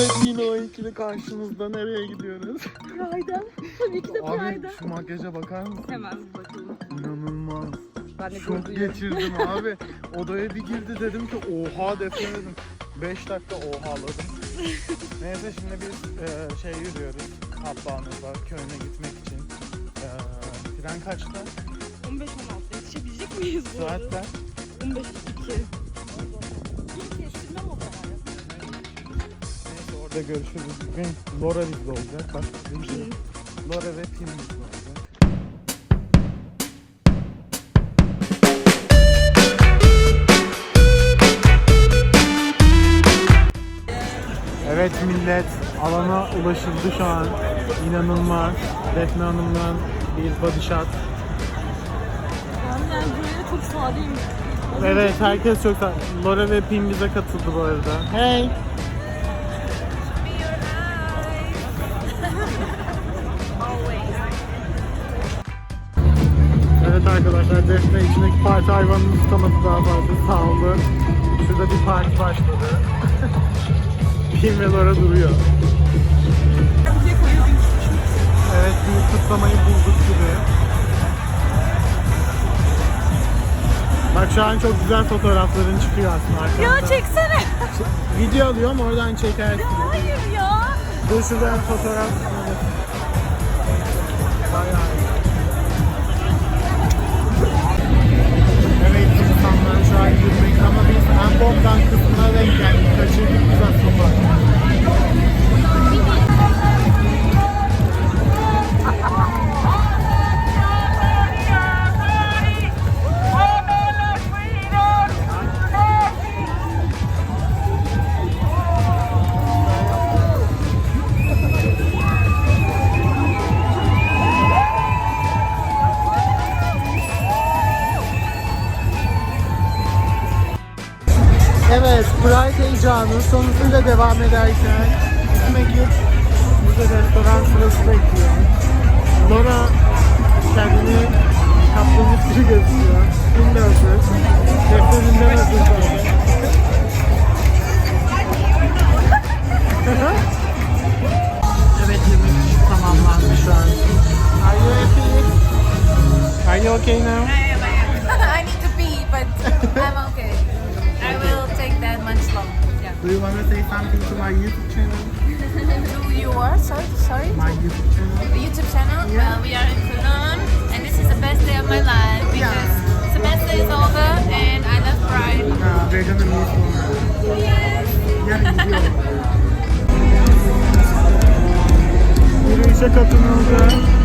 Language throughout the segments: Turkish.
Evet yine o ikili karşımızda nereye gidiyoruz? Pride'a. Tabii ki de Abi Pride'a. şu makyaja bakar mısın? Hemen bakalım. İnanılmaz. Ben de Şok geçirdim abi. Odaya bir girdi dedim ki oha defnedim. 5 dakika ohaladım. Neyse şimdi biz e, şey yürüyoruz. Kaplanova köyüne gitmek için. E, tren kaçta? 15-16 yetişebilecek miyiz bu arada? Saatler. 15-2. Orada görüşürüz. Bugün Lora bizde olacak. Bak bugün Lora ve Pim bizde olacak. Evet millet alana ulaşıldı şu an. İnanılmaz. Defne Hanım'dan bir body shot. Ben buraya çok sadeyim. Evet herkes çok sağ. Lora ve Pim bize katıldı bu arada. Hey. Evet arkadaşlar Defne içindeki parti hayvanını tutamadı daha fazla sağ olun. Şurada bir parti başladı. Pim ve Lora duruyor. Evet büyük kutlamayı bulduk gibi. Bak şu an çok güzel fotoğrafların çıkıyor aslında arkamda. Ya çeksene. Video alıyorum oradan çekersin. Hayır ya. Dur şuradan fotoğraf. An yürümekte ama biz en bomban kısmına denk geldik. Kaçırdık biz aslında. Devam ederken Do you want to say something to my YouTube channel? Who you are? Sorry, sorry. My YouTube channel? The YouTube channel. Well, we are in Cologne, and this is the best day of my life because semester is over, and I love Pride. Uh, we're gonna meet tomorrow. Yarın gidiyorum. Yürüyüşe katılıldı.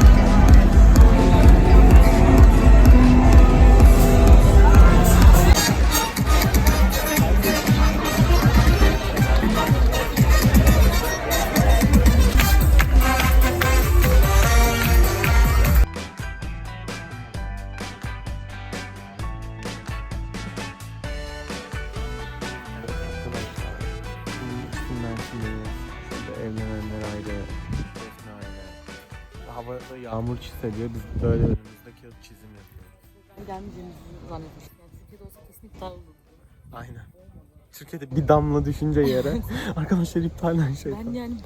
Çiseliyor, biz böyle önümüzde kağıt çizim yapıyoruz. Ben gelmeyeceğimizi zannetmiştim. Yani Türkiye'de olsa kesin iptal olurdu. Aynen. Türkiye'de bir damla düşünce yere arkadaşlar iptalden şey. Ben yani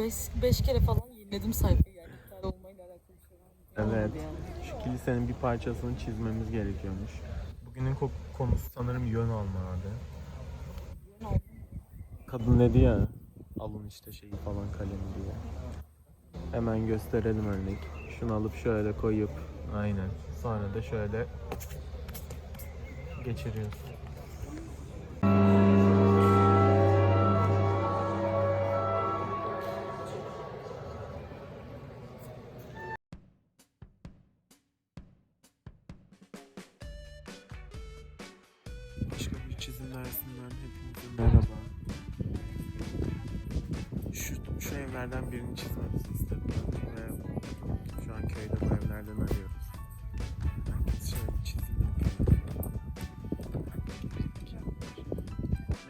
5 kere falan yeniledim sayfayı yani iptal olmayla alakalı şey mı? Evet. Yani. Şu kilisenin bir parçasını çizmemiz gerekiyormuş. Bugünün ko- konusu sanırım yön alma abi. Yön alma. Kadın dedi ya alın işte şeyi falan kalemi diye. Hemen gösterelim örnek. Şunu alıp şöyle koyup aynen. Sonra da şöyle geçiriyoruz.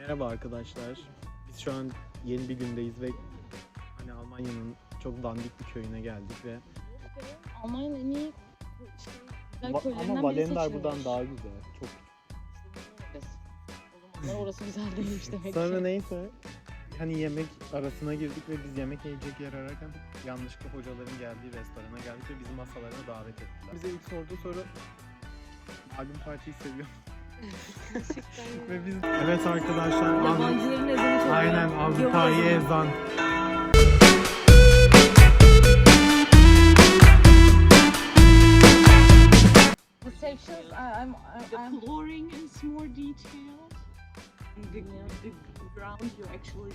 Merhaba arkadaşlar. Biz şu an yeni bir gündeyiz ve hani Almanya'nın çok dandik bir köyüne geldik ve Almanya'nın en iyi şey, güzel Va- köylerinden ama biri Valendar seçilmiş. buradan daha güzel. Çok. O zamanlar orası güzel değilmiş demek Sonra ki. neyse hani yemek arasına girdik ve biz yemek yiyecek yer ararken yanlışlıkla hocaların geldiği restorana geldik ve bizi masalarına davet ettiler. Bize ilk sorduğu soru albüm partiyi seviyor ve biz Evet arkadaşlar Yabancıların ezanı çalıyor. Aynen Avrupa'yı ezan. The sections, I, I'm, I, The I'm flooring is more detailed. The, the ground you actually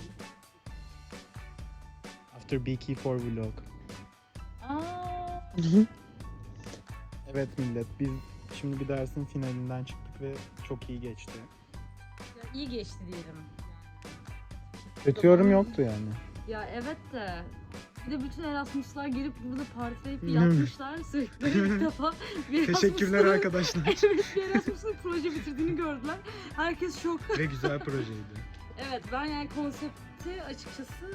After BK4 vlog. Aa, Evet millet biz şimdi bir dersin finalinden çıktık ve çok iyi geçti. iyi geçti diyelim. Kötü yorum yoktu yani. Ya evet de bir de bütün Erasmus'lar gelip burada partileyip Hı. yatmışlar sürekli ilk defa. Bir Teşekkürler Erasmus'un- arkadaşlar. Evet bir Erasmus'un proje bitirdiğini gördüler. Herkes şok. ve güzel projeydi. Evet ben yani konsepti açıkçası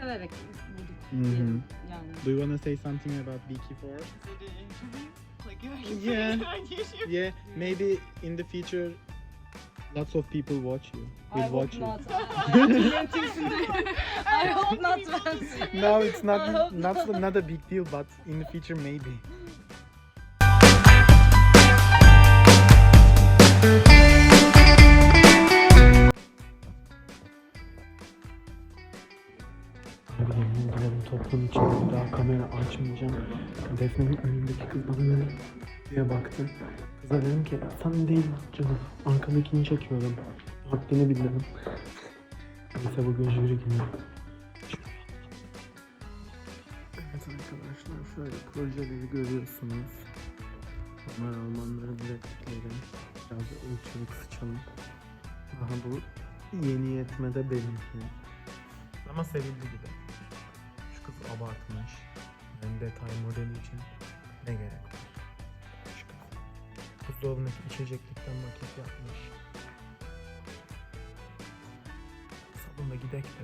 severek bulduk Hı hı. diyelim yani. Do you wanna say something about BK4? For the interview. Like you can Yeah. put on YouTube. Yeah, maybe in the future lots of people watch you. I Will hope you. not. I hope not. Vance. No, it's I not not not a big deal, but in the future maybe. Diye baktı. Kıza dedim ki sen değil canım. Arkadakini çekiyorum. Haddini bildirim. Neyse bugün jüri günü. Evet arkadaşlar şöyle projeleri görüyorsunuz. Ömer Almanların replikleri. Biraz da ırkçılık sıçalım. Daha bu yeni yetmede benimki. Ama sevildi gibi. Şu kız abartmış. Yani detay modeli için ne gerek var? Buzdolabındaki içeceklikten maket yapmış. Sabunla gidek de.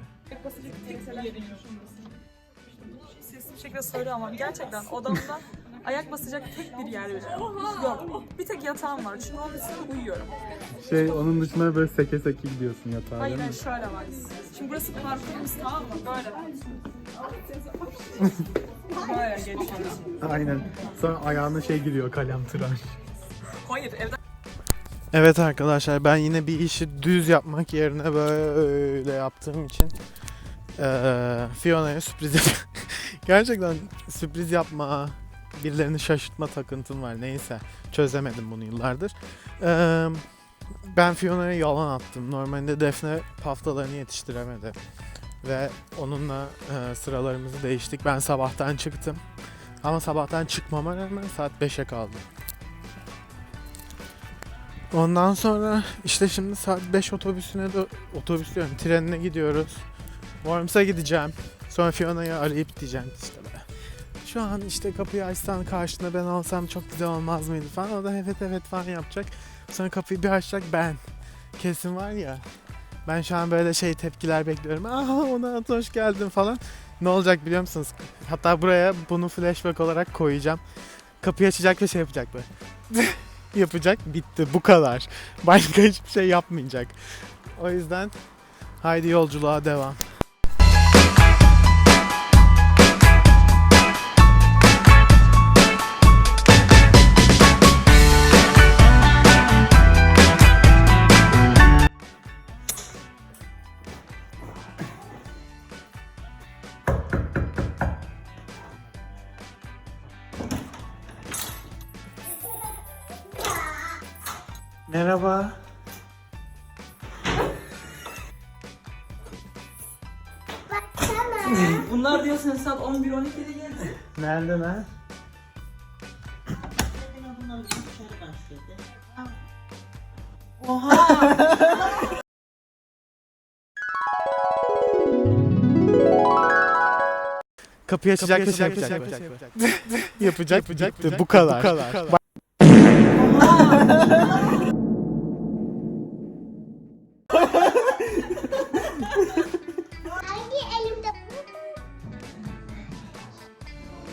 sesli bir şekilde söyle ama gerçekten odamda ayak basacak tek bir yer yok. Bir tek yatağım var çünkü onun üstüne uyuyorum. Şey onun dışında böyle seke seke gidiyorsun yatağa Hayır değil mi? hayır şöyle var. Şimdi burası parkurumuz tamam mı? Böyle. Böyle geçiyoruz. Aynen. Sonra ayağına şey giriyor kalem tıraş. Hayır evden Evet arkadaşlar ben yine bir işi düz yapmak yerine böyle yaptığım için eee Fiona'ya sürpriz yap- Gerçekten sürpriz yapma, birilerini şaşırtma takıntım var. Neyse çözemedim bunu yıllardır. Eee, ben Fiona'ya yalan attım. Normalde Defne haftalarını yetiştiremedi. Ve onunla eee, sıralarımızı değiştik. Ben sabahtan çıktım. Ama sabahtan çıkmama rağmen saat 5'e kaldım. Ondan sonra işte şimdi saat 5 otobüsüne de otobüs diyorum trenine gidiyoruz. Worms'a gideceğim. Sonra Fiona'yı arayıp diyeceğim işte be. Şu an işte kapıyı açsan karşına ben alsam çok güzel olmaz mıydı falan. O da evet evet falan yapacak. Sonra kapıyı bir açacak ben. Kesin var ya. Ben şu an böyle şey tepkiler bekliyorum. Aa ona hoş geldin falan. Ne olacak biliyor musunuz? Hatta buraya bunu flashback olarak koyacağım. Kapıyı açacak ve şey yapacak böyle. yapacak. Bitti. Bu kadar. Başka hiçbir şey yapmayacak. O yüzden haydi yolculuğa devam. Merhaba. Bunlar diyorsun saat 11-12'de geldi. Nerede lan? Kapıyı açacak ve şey yapacak. yapacak, yapacak, bitti. Bu kadar. Bu kadar.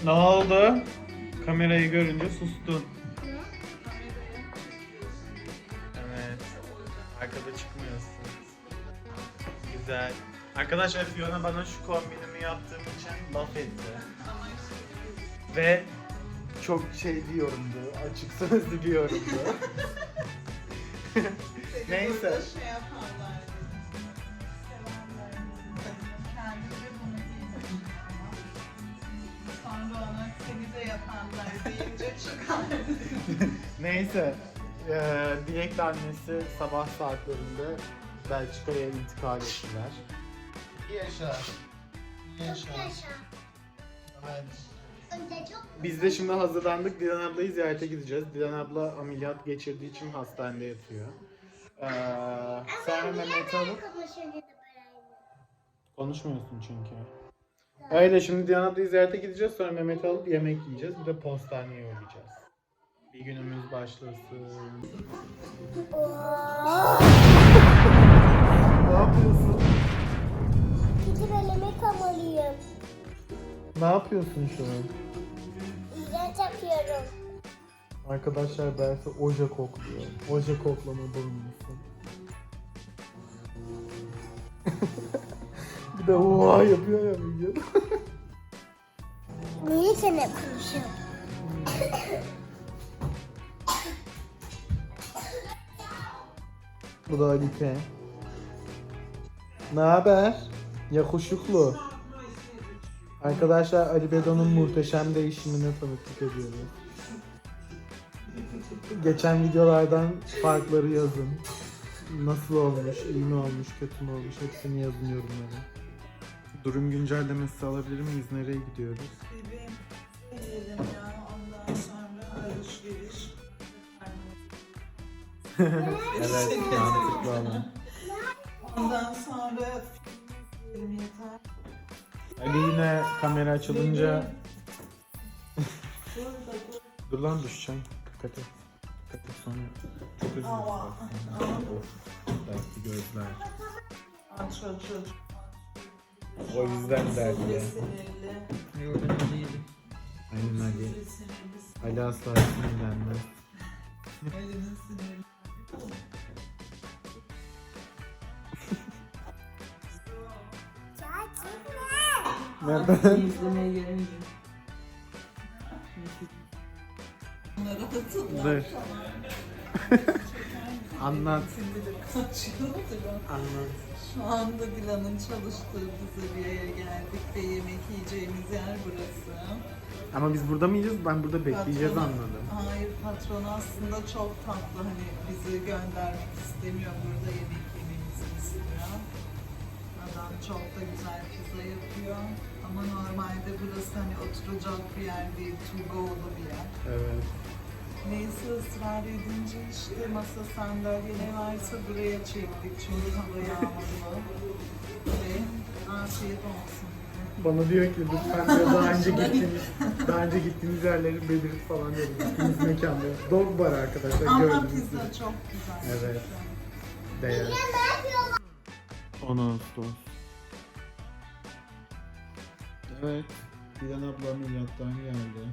Ne oldu? Kamerayı görünce sustun. Evet. Arkada çıkmıyorsun. Güzel. Arkadaşlar Fiona bana şu kombinimi yaptığım için laf etti. Ve çok şey diyorumdu, açık sözlü diyorumdu. Neyse. Şey yaparlar. Yapanlar deyince çıkar. Neyse. Eee Dilek annesi sabah saatlerinde Belçika'ya intikal ettiler. Yaşa. Yaşa. Evet. Biz de şimdi hazırlandık. Dilan ablayı ziyarete gideceğiz. Dilan abla ameliyat geçirdiği için hastanede yatıyor. Ee, sonra Mehmet'i alıp... Konuşmuyorsun çünkü. Öyle şimdi Dilan ablayı ziyarete gideceğiz. Sonra Mehmet'i alıp yemek yiyeceğiz. Bir de postaneye uğrayacağız. Bir günümüz başlasın. ne yapıyorsun? Gidip elimi kamalıyım. Ne yapıyorsun şu an? İğrenç yapıyorum. Arkadaşlar Berfe oje kokluyor. Oje koklama bağımlısı. bir de oha yapıyor ya videoda. Niye sen hep konuşuyorsun? Bu da Alipe. Ne haber? Yakışıklı. Arkadaşlar Ali Bedo'nun muhteşem değişimine tanıklık ediyoruz. Geçen videolardan farkları yazın. Nasıl olmuş, iyi mi olmuş, kötü mü olmuş hepsini yazın yorumlara. Durum güncellemesi alabilir miyiz? Nereye gidiyoruz? Bebeğim yiyelim ya ondan sonra alışveriş. Evet, mantıklı olan. Ondan sonra film yeter. Ali yine kamera açılınca... Dur lan düşeceğim. Dikkat et. Dikkat et sonra. Çok üzülürüz. Aa, Of. Belki gözler. Aç aç aç. O yüzden derdi ya. Yok ben değilim. Aynen Ali. Ali asla sinirlenmez. Neden? İzlemeye gelemeyeceğim. Bunları hatırla. Dur. Anlat. Kaçıyordu. Anlat. Şu anda Dilan'ın çalıştığı pizzeriaya geldik ve yemek yiyeceğimiz yer burası. Ama biz burada mıyız? Ben burada bekleyeceğiz Patron- anladım. Hayır patron aslında çok tatlı hani bizi göndermek istemiyor burada yemek yememizi istiyor. Adam çok da güzel pizza yapıyor. Ama normalde burası hani oturacak bir yer değil, to go'lu bir yer. Evet. Neyse ısrar edince işte masa sandalye ne varsa buraya çektik çünkü hava yağmurlu. Ve afiyet olsun. Bana diyor ki lütfen diyor daha önce gittiğiniz, daha önce gittiğiniz yerleri belirt falan diyor. Gittiğiniz mekanda. Dog bar arkadaşlar Ama gördüğünüz gibi. pizza çok güzel. Evet. Değer. 10 Ağustos. Evet. Dilan abla ameliyattan geldi.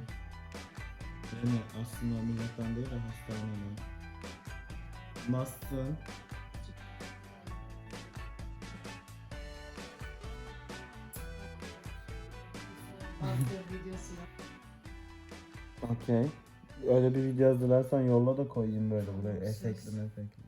Yani aslında ameliyattan değil de hastaneden. Nasılsın? Okey. Öyle bir video hazırlarsan yolla da koyayım böyle buraya. Efektli efektli.